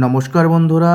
নমস্কার বন্ধুরা,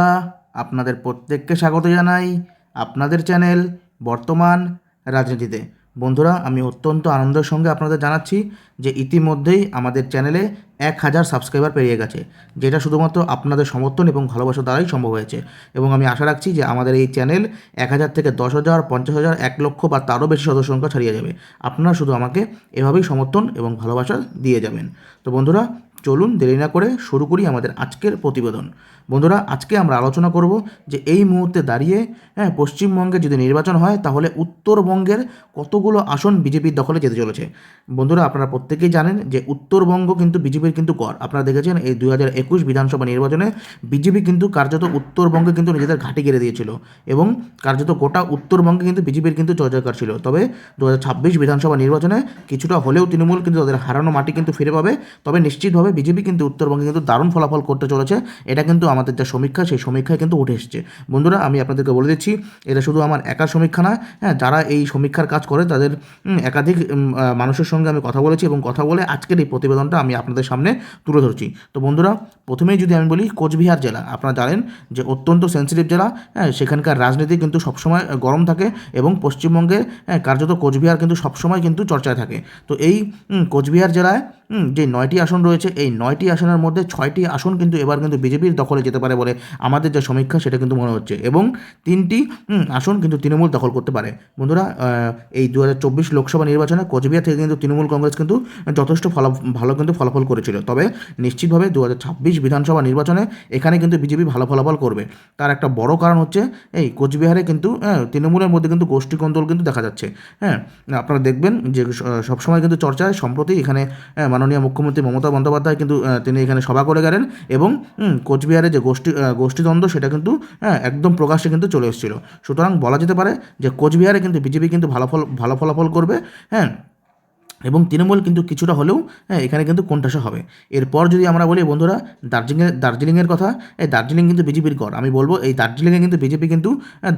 আপনাদের প্রত্যেককে স্বাগত জানাই আপনাদের চ্যানেল বর্তমান রাজনীতিতে। বন্ধুরা, আমি অত্যন্ত আনন্দের সঙ্গে আপনাদের জানাচ্ছি যে ইতিমধ্যেই আমাদের চ্যানেলে এক হাজার সাবস্ক্রাইবার পেরিয়ে গেছে, যেটা শুধুমাত্র আপনাদের সমর্থন এবং ভালোবাসা দ্বারাই সম্ভব হয়েছে। এবং আমি আশা রাখছি যে আমাদের এই চ্যানেল এক হাজার থেকে দশ হাজার, পঞ্চাশ হাজার, এক লক্ষ বা তারও বেশি সদস্য সংখ্যা ছাড়িয়ে যাবে। আপনারা শুধু আমাকে এভাবেই সমর্থন এবং ভালোবাসা দিয়ে যাবেন। তো বন্ধুরা চলুন দেরি না করে শুরু করি আমাদের আজকের প্রতিবেদন। বন্ধুরা, আজকে আমরা আলোচনা করব যে এই মুহূর্তে দাঁড়িয়ে হ্যাঁ পশ্চিমবঙ্গে যদি নির্বাচন হয়, তাহলে উত্তরবঙ্গের কতগুলো আসন বিজেপির দখলে যেতে চলেছে? বন্ধুরা, আপনারা প্রত্যেকেই জানেন যে উত্তরবঙ্গ কিন্তু বিজেপির কিন্তু কর আপনারা দেখেছেন এই দুই হাজার একুশ বিধানসভা নির্বাচনে বিজেপি কিন্তু কার্যত উত্তরবঙ্গে কিন্তু নিজেদের ঘাঁটি গেড়ে দিয়েছিল এবং কার্যত গোটা উত্তরবঙ্গে কিন্তু বিজেপির কিন্তু জয়জয়কার ছিল। তবে দু হাজার ছাব্বিশ বিধানসভা নির্বাচনে কিছুটা হলেও তৃণমূল কিন্তু তাদের হারানো মাটি কিন্তু ফিরে পাবে। তবে নিশ্চিতভাবে বিজেপি কিন্তু উত্তরবঙ্গে কিন্তু দারুণ ফলাফল করতে চলেছে। এটা কিন্তু আমাদের যা সমীক্ষা সেই সমীক্ষায় কিন্তু উঠে এসেছে। বন্ধুরা আমি আপনাদেরকে বলে দিচ্ছি এটা শুধু আমার একার সমীক্ষা না হ্যাঁ যারা এই সমীক্ষার কাজ করে তাদের একাধিক মানুষের সঙ্গে আমি কথা বলেছি এবং কথা বলে আজকের এই প্রতিবেদনটা আমি আপনাদের সামনে তুলে ধরছি। তো বন্ধুরা প্রথমেই যদি আমি বলি কোচবিহার জেলা। আপনারা জানেন যে অত্যন্ত সেন্সিটিভ জেলা হ্যাঁ সেখানকার রাজনীতি কিন্তু সবসময় গরম থাকে এবং পশ্চিমবঙ্গে হ্যাঁ, কার্যত কোচবিহার কিন্তু সবসময় কিন্তু চর্চায় থাকে। তো এই কোচবিহার জেলায় যে নয়টি আসন রয়েছে এই নয়টি আসনের মধ্যে ছয়টি আসন কিন্তু এবার কিন্তু বিজেপির দখলে যেতে পারে বলে আমাদের যে সমীক্ষা সেটা কিন্তু মনে হচ্ছে। এবং তিনটি আসন কিন্তু তৃণমূল দখল করতে পারে। বন্ধুরা এই দু হাজার চব্বিশ লোকসভা নির্বাচনে কোচবিহার থেকে কিন্তু তৃণমূল কংগ্রেস কিন্তু যথেষ্ট ফলা ভালো কিন্তু ফলাফল করেছিল। তবে নিশ্চিতভাবে দু হাজার ছাব্বিশ বিধানসভা নির্বাচনে এখানে কিন্তু বিজেপি ভালো ফলাফল করবে। তার একটা বড় কারণ হচ্ছে এই কোচবিহারে কিন্তু হ্যাঁ, তৃণমূলের মধ্যে কিন্তু গোষ্ঠী কন্দল কিন্তু দেখা যাচ্ছে। হ্যাঁ আপনারা দেখবেন যে সবসময় কিন্তু চর্চায় সম্প্রতি এখানে হ্যাঁ, মাননীয় মুখ্যমন্ত্রী মমতা বন্দ্যোপাধ্যায় কিন্তু তিনি এখানে সভা করে গেলেন এবং কোচবিহারে গোষ্ঠী আহ, গোষ্ঠীদ্বন্দ্ব সেটা কিন্তু হ্যাঁ, একদম প্রকাশ্যে কিন্তু চলে এসেছিল। সুতরাং বলা যেতে পারে যে কোচবিহারে কিন্তু বিজেপি কিন্তু ভালো ফল ভালো ফলাফল করবে হ্যাঁ এবং তৃণমূল কিন্তু কিছুটা হলেও হ্যাঁ এখানে কিন্তু কোণঠাসা হবে। এরপর যদি আমরা বলি, বন্ধুরা দার্জিলিংয়ের দার্জিলিংয়ের কথা এই দার্জিলিং কিন্তু বিজেপির গড়। আমি বলব, এই দার্জিলিংয়ে কিন্তু বিজেপি কিন্তু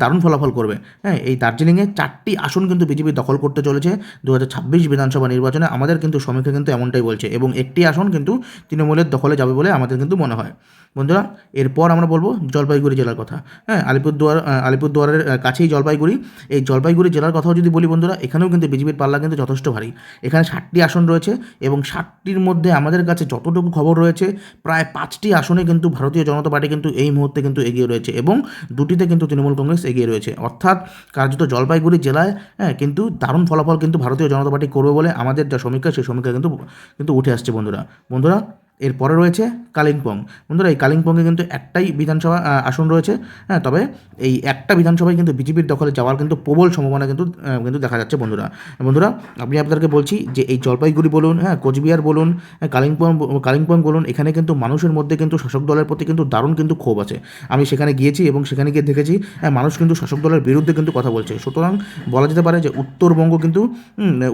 দারুণ ফলাফল করবে। হ্যাঁ এই দার্জিলিংয়ে চারটি আসন কিন্তু বিজেপি দখল করতে চলেছে। দু হাজার ছাব্বিশ বিধানসভা নির্বাচনে আমাদের কিন্তু সমীক্ষা কিন্তু এমনটাই বলছে এবং একটি আসন কিন্তু তৃণমূলের দখলে যাবে বলে আমাদের কিন্তু মনে হয়। বন্ধুরা, এরপর আমরা বলব জলপাইগুড়ি জেলার কথা। হ্যাঁ আলিপুরদুয়ার আলিপুরদুয়ারের কাছেই জলপাইগুড়ি। এই জলপাইগুড়ি জেলার কথাও যদি বলি, বন্ধুরা, এখানেও কিন্তু বিজেপির পাল্লা কিন্তু যথেষ্ট ভারী। এখানে ষাটটি আসন রয়েছে এবং ষাটটির মধ্যে আমাদের কাছে যতটুকু খবর রয়েছে, প্রায় পাঁচটি আসনে কিন্তু ভারতীয় জনতা পার্টি কিন্তু এই মুহূর্তে কিন্তু এগিয়ে রয়েছে এবং দুটিতে কিন্তু তৃণমূল কংগ্রেস এগিয়ে রয়েছে। অর্থাৎ কার্যত জলপাইগুড়ি জেলায় হ্যাঁ কিন্তু দারুণ ফলাফল কিন্তু ভারতীয় জনতা পার্টি করবে বলে আমাদের যা সমীক্ষা, সেই সমীক্ষা কিন্তু কিন্তু উঠে আসছে বন্ধুরা। বন্ধুরা এরপরে রয়েছে কালিম্পং। বন্ধুরা এই কালিম্পংয়ে কিন্তু একটাই বিধানসভা আসন রয়েছে হ্যাঁ তবে এই একটা বিধানসভায় কিন্তু বিজেপির দখলে যাওয়ার কিন্তু প্রবল সম্ভাবনা কিন্তু কিন্তু দেখা যাচ্ছে বন্ধুরা। বন্ধুরা আমি আপনাদেরকে বলছি যে এই জলপাইগুড়ি বলুন হ্যাঁ কোচবিহার বলুন হ্যাঁ, কালিম্পং কালিম্পং বলুন এখানে কিন্তু মানুষের মধ্যে কিন্তু শাসক দলের প্রতি কিন্তু দারুণ কিন্তু ক্ষোভ আছে। আমি সেখানে গিয়েছি এবং সেখানে গিয়ে দেখেছি হ্যাঁ, মানুষ কিন্তু শাসক দলের বিরুদ্ধে কিন্তু কথা বলছে। সুতরাং বলা যেতে পারে যে উত্তরবঙ্গ কিন্তু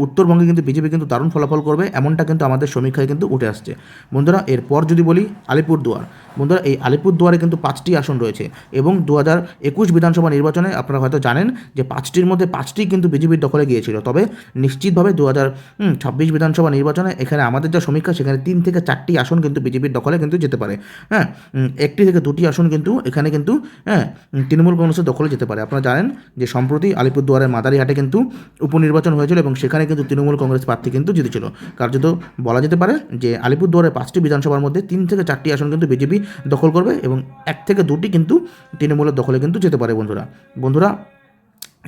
উত্তরবঙ্গে কিন্তু বিজেপি কিন্তু দারুণ ফলাফল করবে এমনটা কিন্তু আমাদের সমীক্ষায় কিন্তু উঠে আসছে। বন্ধুরা এরপর যদি বলি আলিপুরদুয়ার। বন্ধুরা, এই আলিপুরদুয়ারে কিন্তু পাঁচটি আসন রয়েছে এবং দু হাজার একুশ বিধানসভা নির্বাচনে আপনারা হয়তো জানেন যে পাঁচটির মধ্যে পাঁচটি কিন্তু বিজেপির দখলে গিয়েছিল। তবে নিশ্চিতভাবে দু হাজার ছাব্বিশ বিধানসভা নির্বাচনে এখানে আমাদের যা সমীক্ষা, সেখানে তিন থেকে চারটি আসন কিন্তু বিজেপির দখলে কিন্তু যেতে পারে। হ্যাঁ একটি থেকে দুটি আসন কিন্তু এখানে কিন্তু হ্যাঁ তৃণমূল কংগ্রেসের দখলে যেতে পারে। আপনারা জানেন যে সম্প্রতি আলিপুরদুয়ারের মাদারিহাটে কিন্তু উপনির্বাচন হয়েছিল এবং সেখানে কিন্তু তৃণমূল কংগ্রেস প্রার্থী কিন্তু জিতেছিল। কার্যত বলা যেতে পারে যে আলিপুরদুয়ারের পাঁচটি বিধানসভার মধ্যে তিন থেকে চারটি আসন কিন্তু বিজেপি দখল করবে এবং এক থেকে দুটি কিন্তু তৃণমূলের দখলে কিন্তু যেতে পারে বন্ধুরা। বন্ধুরা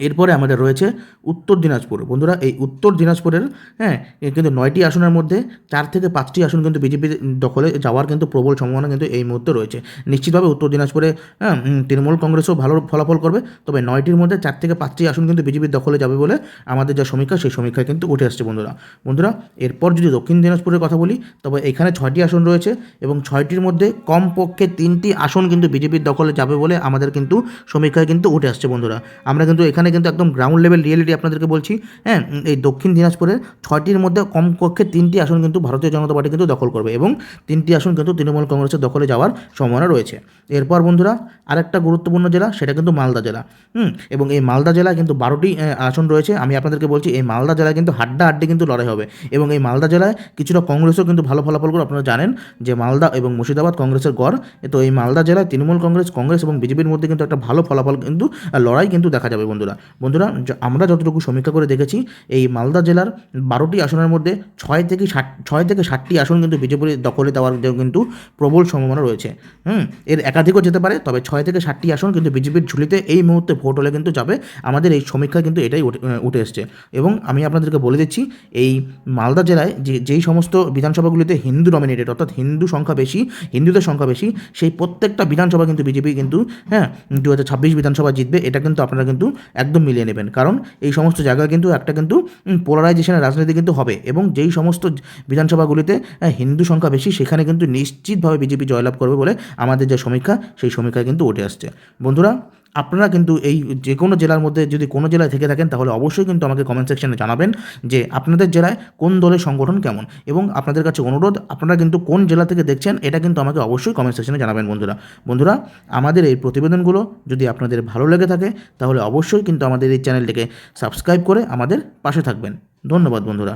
এরপরে আমাদের রয়েছে উত্তর দিনাজপুর। বন্ধুরা, এই উত্তর দিনাজপুরের হ্যাঁ কিন্তু নয়টি আসনের মধ্যে চার থেকে পাঁচটি আসন কিন্তু বিজেপির দখলে যাওয়ার কিন্তু প্রবল সম্ভাবনা কিন্তু এই মুহূর্তে রয়েছে। নিশ্চিতভাবে উত্তর দিনাজপুরে হ্যাঁ তৃণমূল কংগ্রেসও ভালো ফলাফল করবে, তবে নয়টির মধ্যে চার থেকে পাঁচটি আসন কিন্তু বিজেপির দখলে যাবে বলে আমাদের যা সমীক্ষা, সেই সমীক্ষায় কিন্তু উঠে আসছে বন্ধুরা। বন্ধুরা, এরপর যদি দক্ষিণ দিনাজপুরের কথা বলি, তবে এখানে ছয়টি আসন রয়েছে এবং ছয়টির মধ্যে কমপক্ষে তিনটি আসন কিন্তু বিজেপির দখলে যাবে বলে আমাদের কিন্তু সমীক্ষায় কিন্তু উঠে আসছে বন্ধুরা। আমরা কিন্তু এখানে এখানে কিন্তু একদম গ্রাউন্ড লেভেল রিয়েলিটি আপনাদেরকে বলছি। হ্যাঁ এই দক্ষিণ দিনাজপুরের ছয়টির মধ্যে কমপক্ষে তিনটি আসন কিন্তু ভারতীয় জনতা পার্টি কিন্তু দখল করবে এবং তিনটি আসন কিন্তু তৃণমূল কংগ্রেসের দখলে যাওয়ার সম্ভাবনা রয়েছে। এরপর বন্ধুরা, আরেকটা গুরুত্বপূর্ণ জেলা, সেটা কিন্তু মালদা জেলা। হুম, এবং এই মালদা জেলায় কিন্তু বারোটি আসন রয়েছে। আমি আপনাদেরকে বলছি, এই মালদা জেলায় কিন্তু হাড্ডা হাড্ডি কিন্তু লড়াই হবে। এবং এই মালদা জেলায় কিছুটা কংগ্রেসও কিন্তু ভালো ফলাফল করে আপনারা জানেন যে মালদা এবং মুর্শিদাবাদ কংগ্রেসের গড়। তো এই মালদা জেলায় তৃণমূল কংগ্রেস কংগ্রেস এবং বিজেপির মধ্যে কিন্তু একটা ভালো ফলাফল কিন্তু লড়াই কিন্তু দেখা যাবে বন্ধুরা। বন্ধুরা আমরা যতটুকু সমীক্ষা করে দেখেছি, এই মালদা জেলার বারোটি আসনের মধ্যে ছয় থেকে ষাট, ছয় থেকে ষাটটি আসন কিন্তু বিজেপির দখলে দেওয়ার কিন্তু প্রবল সম্ভাবনা রয়েছে। হুম, এর একাধিকও যেতে পারে, তবে ছয় থেকে ষাটটি আসন কিন্তু বিজেপির ঝুলিতে এই মুহূর্তে ভোট হলে কিন্তু যাবে। আমাদের এই সমীক্ষা কিন্তু এটাই উঠে এসছে। এবং আমি আপনাদেরকে বলে দিচ্ছি, এই মালদা জেলায় যে, যেই সমস্ত বিধানসভাগুলিতে হিন্দু ডমিনেটেড অর্থাৎ হিন্দু সংখ্যা বেশি, হিন্দুদের সংখ্যা বেশি, সেই প্রত্যেকটা বিধানসভা কিন্তু বিজেপি কিন্তু হ্যাঁ দু হাজার ছাব্বিশ বিধানসভা জিতবে, এটা কিন্তু আপনারা কিন্তু একদম মিলিয়ে নেবেন। কারণ এই সমস্ত জায়গায় কিন্তু একটা কিন্তু পোলারাইজেশনের রাজনীতি কিন্তু হবে এবং যেই সমস্ত বিধানসভাগুলিতে হিন্দু সংখ্যা বেশি, সেখানে কিন্তু নিশ্চিতভাবে বিজেপি জয়লাভ করবে বলে আমাদের যে সমীক্ষা, সেই সমীক্ষায় কিন্তু উঠে আসছে। বন্ধুরা আপনারা কিন্তু এই যে কোনো জেলার মধ্যে যদি কোনো জেলায় থেকে থাকেন, তাহলে অবশ্যই কিন্তু আমাকে কমেন্ট সেকশনে জানাবেন যে আপনাদের জেলায় কোন দলের সংগঠন কেমন। এবং আপনাদের কাছে অনুরোধ, আপনারা কিন্তু কোন জেলা থেকে দেখছেন, এটা কিন্তু আমাকে অবশ্যই কমেন্ট সেকশনে জানাবেন বন্ধুরা। বন্ধুরা, আমাদের এই প্রতিবেদনগুলো যদি আপনাদের ভালো লেগে থাকে, তাহলে অবশ্যই কিন্তু আমাদের এই চ্যানেলটিকে সাবস্ক্রাইব করে আমাদের পাশে থাকবেন। ধন্যবাদ বন্ধুরা।